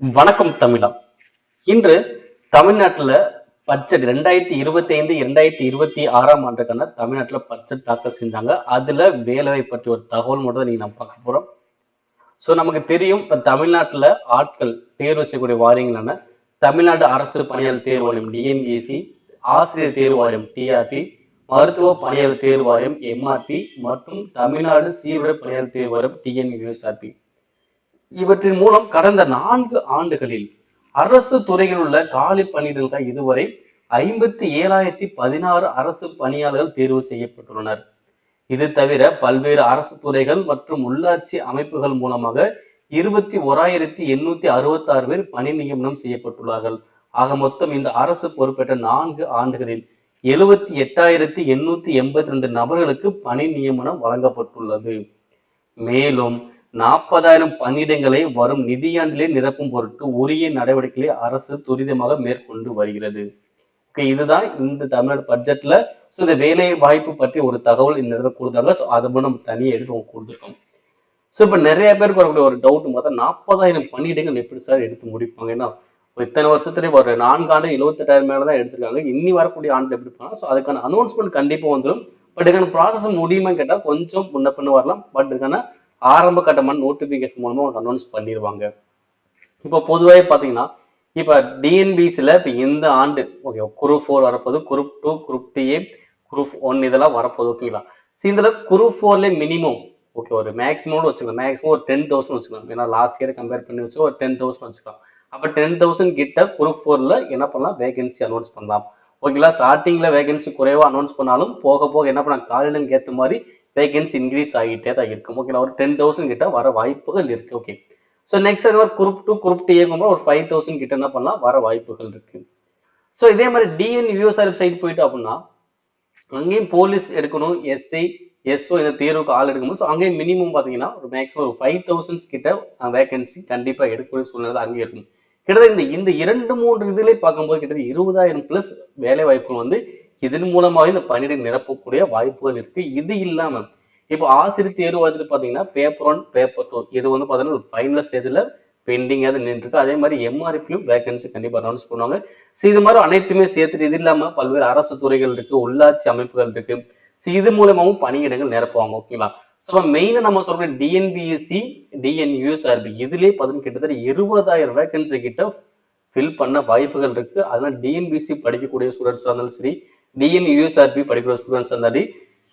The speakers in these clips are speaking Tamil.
வணக்கம் தமிழா. இன்று தமிழ்நாட்டில் பட்ஜெட் ரெண்டாயிரத்தி இருபத்தி ஐந்து இரண்டாயிரத்தி இருபத்தி ஆறாம் ஆண்டுக்கான தமிழ்நாட்டில் பட்ஜெட் தாக்கல் செஞ்சாங்க. அதுல வேலை பற்றி ஒரு தகவல் மட்டும் தான் நீங்க நம்ம பார்க்க போறோம். ஸோ நமக்கு தெரியும் இப்போ தமிழ்நாட்டில் ஆட்கள் தேர்வு செய்யக்கூடிய வாரியங்களான தமிழ்நாடு அரசு பணியாளர் தேர்வு வாரியம் ஆசிரியர் தேர்வு வாரியம் டிஆர்பி மருத்துவ பணியாளர் தேர்வு வாரியம் எம்ஆர்பி மற்றும் தமிழ்நாடு சீருடை பணியாளர் தேர்வு வாரியம் டிஎன்யூஎஸ்ஆர்பி இவற்றின் மூலம் கடந்த நான்கு ஆண்டுகளில் அரசு துறையில் உள்ள காலி பணியிடங்கள் இதுவரை ஐம்பத்தி ஏழாயிரத்தி பதினாறு அரசு பணியாளர்கள் தேர்வு செய்யப்பட்டுள்ளனர். இது தவிர பல்வேறு அரசு துறைகள் மற்றும் உள்ளாட்சி அமைப்புகள் மூலமாக இருபத்தி ஓராயிரத்தி எண்ணூத்தி அறுபத்தி ஆறு பேர் பணி நியமனம் செய்யப்பட்டுள்ளார்கள். ஆக மொத்தம் இந்த அரசு பொறுப்பேற்ற நான்கு ஆண்டுகளில் எழுபத்தி எட்டாயிரத்தி எண்ணூத்தி எண்பத்தி ரெண்டு நபர்களுக்கு பணி நியமனம் வழங்கப்பட்டுள்ளது. மேலும் நாற்பதாயிரம் பணியிடங்களை வரும் நிதியாண்டிலே நிரப்பும் பொருட்டு உரிய நடவடிக்கைகளை அரசு துரிதமாக மேற்கொண்டு வருகிறது. ஓகே இதுதான் இந்த தமிழ்நாடு பட்ஜெட்ல ஸோ இந்த வேலை வாய்ப்பு பற்றி ஒரு தகவல் இந்த இடத்துல கொடுத்தாங்க. ஸோ அதை மட்டும் நம்ம தனியாக எடுத்து கொடுத்துருக்கோம். ஸோ இப்போ நிறைய பேருக்கு வரக்கூடிய ஒரு டவுட் பார்த்தா நாற்பதாயிரம் பணியிடங்கள் எப்படி சார் எடுத்து முடிப்பாங்க? ஏன்னா இத்தனை வருஷத்துலேயே ஒரு நான்கு ஆண்டு எழுபத்தெட்டாயிரம் மேலே தான் எடுத்திருக்காங்க. இன்னி வரக்கூடிய ஆண்டு எப்படி பண்ணலாம் ஸோ அதுக்கான அனௌன்ஸ்மெண்ட் கண்டிப்பாக வந்துடும் பட் இதுக்கான ப்ராசஸ் முடியுமா கேட்டால் கொஞ்சம் முன்ன பின்ன வரலாம். பட் இதுக்கான ஆரம்ப கட்டமான நோட்டிஃபிகேஷன் மூலமா உங்களுக்கு அனௌன்ஸ் பண்ணிடுவாங்க இப்போ பொதுவாகவே பார்த்தீங்கன்னா இப்போ டிஎன்பிசியில் இப்போ இந்த ஆண்டு ஓகே குரூப் ஃபோர் வரப்போகுது குரூப் டூ குரூப் டிஏ குரூப் ஒன் இதெல்லாம் வரப்போகுது ஓகேங்களா ஸோ இதில் குரூப் ஃபோர்லேயே மினிமம் ஓகே ஒரு மேக்ஸிமம் வச்சுக்கலாம் மேக்ஸிமம் ஒரு டென் தௌசண்ட் வச்சுக்கலாம் ஏன்னா லாஸ்ட் இயர் கம்பேர் பண்ணி வச்சு ஒரு டென் தௌசண்ட் வச்சுக்கலாம். அப்போ டென் தௌசண்ட் கிட்ட குரூப் ஃபோரில் என்ன பண்ணலாம்? வேகன்சி அனௌன்ஸ் பண்ணலாம். ஓகேங்களா ஸ்டார்டிங்கில் வேகன்சி குறைவாக அனௌன்ஸ் பண்ணாலும் போக போக என்ன பண்ணலாம்? காலையிலுக்கு ஏற்ற மாதிரி வேகன்சி இன்க்ரீஸ் ஆகிட்டே தான் இருக்கும் ஓகேங்களா ஒரு டென் தௌசண்ட் கிட்ட வர வாய்ப்புகள் இருக்கு. ஓகே ஸோ நெக்ஸ்ட் அது மாதிரி குரூப் டூ குரூப் டி போது ஒரு ஃபைவ் தௌசண்ட் கிட்ட என்ன பண்ணலாம்? வர வாய்ப்புகள் இருக்கு. ஸோ இதே மாதிரி டிஎன் யூஎஸ்ஆர் சைட் போயிட்டு அப்படின்னா அங்கேயும் போலீஸ் எடுக்கணும் எஸ்சி எஸ்ஓ இந்த தேர்வுக்கு ஆள் எடுக்கும்போது ஸோ அங்கேயும் மினிமம் பார்த்தீங்கன்னா ஒரு மேக்ஸிமம் ஒரு ஃபைவ் தௌசண்ட்ஸ் கிட்ட வேகன்சி கண்டிப்பாக எடுக்கக்கூடிய சூழ்நிலை அங்கே இருக்கும். கிட்டத்தட்ட இந்த இந்த இரண்டு மூன்று இதுலேயே பார்க்கும்போது கிட்டத்தட்ட இருபதாயிரம் பிளஸ் வேலை வாய்ப்புகள் வந்து இதன் மூலமாக இந்த பணியிடை நிரப்பக்கூடிய வாய்ப்புகள் இருக்கு. இது இல்லாம இப்போ ஆசிரியர் தேர்வு வந்துட்டு பாத்தீங்கன்னா பேப்பர் ஒன் பேப்பர் டூ இது வந்து பாத்தீங்கன்னா ஃபைனல் ஸ்டேஜ்ல பெண்டிங் அது நின்றுருக்கு. அதே மாதிரி எம்ஆர்பியும் வேகன்சி கண்டிப்பா அனௌன்ஸ் பண்ணுவாங்க. ஸோ இது மாதிரி அனைத்துமே சேர்த்துட்டு இது இல்லாம பல்வேறு அரசு துறைகள் இருக்கு உள்ளாட்சி அமைப்புகள் இருக்கு. ஸோ இது மூலமாகவும் பணியிடங்கள் நிரப்புவாங்க ஓகேங்களா ஸோ மெயினாக நம்ம சொல்ற டிஎன்பிஎஸ்சி டிஎன்யூஎஸ்ஆர்பி இதுலேயே பார்த்தீங்கன்னா கிட்டத்தட்ட இருபதாயிரம் வேகன்சி கிட்ட ஃபில் பண்ண வாய்ப்புகள் இருக்கு. அதனால டிஎன்பிசி படிக்கக்கூடிய ஸ்டூடெண்ட்ஸாக இருந்தாலும் சரி டிஎன் யூஎஸ்ஆர்பி படிக்கிற ஸ்டூடெண்ட்ஸ் இருந்தாடி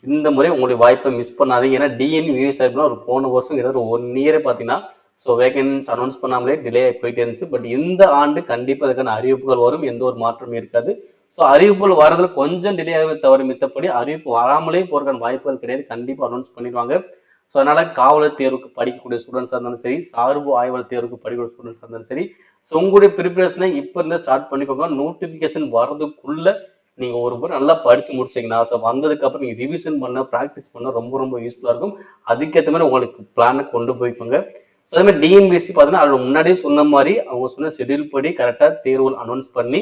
இந்த முறை உங்களுடைய வாய்ப்பை மிஸ் பண்ணாதீங்க. ஏன்னா டிஎன் யூஎஸ்ஆர்பினா ஒரு போன வருஷம் கிட்டத்தட்ட ஒன் இயரே பார்த்தீங்கன்னா ஸோ வேகன்ஸ் அனௌன்ஸ் பண்ணாமலே டிலே ஆகி போயிட்டே இருந்துச்சு. பட் இந்த ஆண்டு கண்டிப்பாக அதுக்கான அறிவிப்புகள் வரும். எந்த ஒரு மாற்றமும் இருக்காது. ஸோ அறிவிப்புகள் வரதுல கொஞ்சம் டிலே ஆகவே தவிர மித்தபடி அறிவிப்பு வராமலே போறதுக்கான வாய்ப்புகள் கிடையாது. கண்டிப்பாக அனௌன்ஸ் பண்ணிடுவாங்க. ஸோ அதனால காவலர் தேர்வுக்கு படிக்கக்கூடிய ஸ்டூடெண்ட்ஸாக இருந்தாலும் சரி சார்பு ஆய்வாளர் தேர்வுக்கு படிக்கக்கூடிய ஸ்டூடெண்ட்ஸாக இருந்தாலும் சரி ஸோ உங்களுடைய ப்ரிப்பரேஷனை இப்போ இருந்தே ஸ்டார்ட் பண்ணிக்கோங்க. நோட்டிஃபிகேஷன் வரதுக்குள்ள நீங்க ஒரு முறை நல்லா படிச்சு முடிச்சீங்கன்னா ஸோ வந்ததுக்கு அப்புறம் நீங்க ரிவிஷன் பண்ண ப்ராக்டிஸ் பண்ண ரொம்ப ரொம்ப யூஸ்ஃபுல்லா இருக்கும். அதுக்கேற்ற மாதிரி உங்களுக்கு பிளானை கொண்டு போய்க்கோங்க. ஸோ அதே மாதிரி டிஎன்பிஎஸ்சி பார்த்தீங்கன்னா அதில் முன்னாடியே சொன்ன மாதிரி அவங்க சொன்ன ஷெடியூல் படி கரெக்டாக தேர்வு அனௌன்ஸ் பண்ணி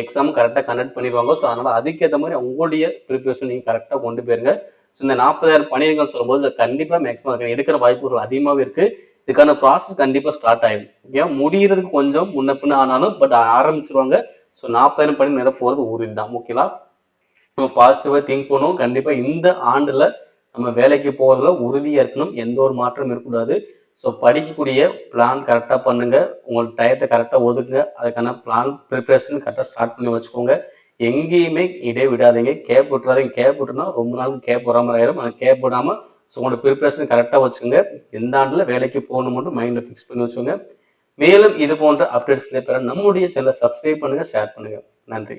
எக்ஸாம் கரெக்டாக கண்டக்ட் பண்ணிடுவாங்க. ஸோ அதனால அதுக்கேற்ற மாதிரி உங்களுடைய ப்ரிப்பரேஷன் நீங்கள் கரெக்டாக கொண்டு போயிருங்க. ஸோ இந்த நாற்பதாயிரம் பணியிடங்கள் சொல்லும்போது கண்டிப்பாக மேக்ஸிமம் எடுக்கிற வாய்ப்புகள் அதிகமாகவே இருக்கு. இதுக்கான ப்ராசஸ் கண்டிப்பாக ஸ்டார்ட் ஆகிடும் ஓகே முடிகிறதுக்கு கொஞ்சம் முன்ன பின்ன ஆனாலும் பட் ஆரம்பிச்சிருவாங்க. ஸோ நாற்பதாயிரம் பணி நிரப்புவது உறுதி தான். ஓகேங்களா நம்ம பாசிட்டிவாக திங்க் பண்ணுவோம் கண்டிப்பாக இந்த ஆண்டில் நம்ம வேலைக்கு போகிறதுல உறுதியாக இருக்கணும் எந்த ஒரு மாற்றமும் இருக்கக்கூடாது. ஸோ படிக்கக்கூடிய பிளான் கரெக்டாக பண்ணுங்க. உங்களோட டயத்தை கரெக்டாக ஒதுக்குங்க. அதுக்கான பிளான் ப்ரிப்பரேஷன் கரெக்டாக ஸ்டார்ட் பண்ணி வச்சுக்கோங்க. எங்கேயுமே இடே விடாதீங்க கேப் விட்டுறாதீங்க. கேப் விட்டுனா ரொம்ப நாளுக்கு கேப் வராமல் ஆயிரும். அந்த கேப் விடாமல் ஸோ உங்களோட ப்ரிப்பரேஷன் கரெக்டாக வச்சுக்கோங்க. எந்த ஆண்டில் வேலைக்கு போகணும் மட்டும் மைண்டில் ஃபிக்ஸ் பண்ணி வச்சுக்கோங்க. மேலும் இது போன்ற அப்டேட்ஸ்களை பெற நம்முடைய சேனலை சப்ஸ்கிரைப் பண்ணுங்க ஷேர் பண்ணுங்க. நன்றி.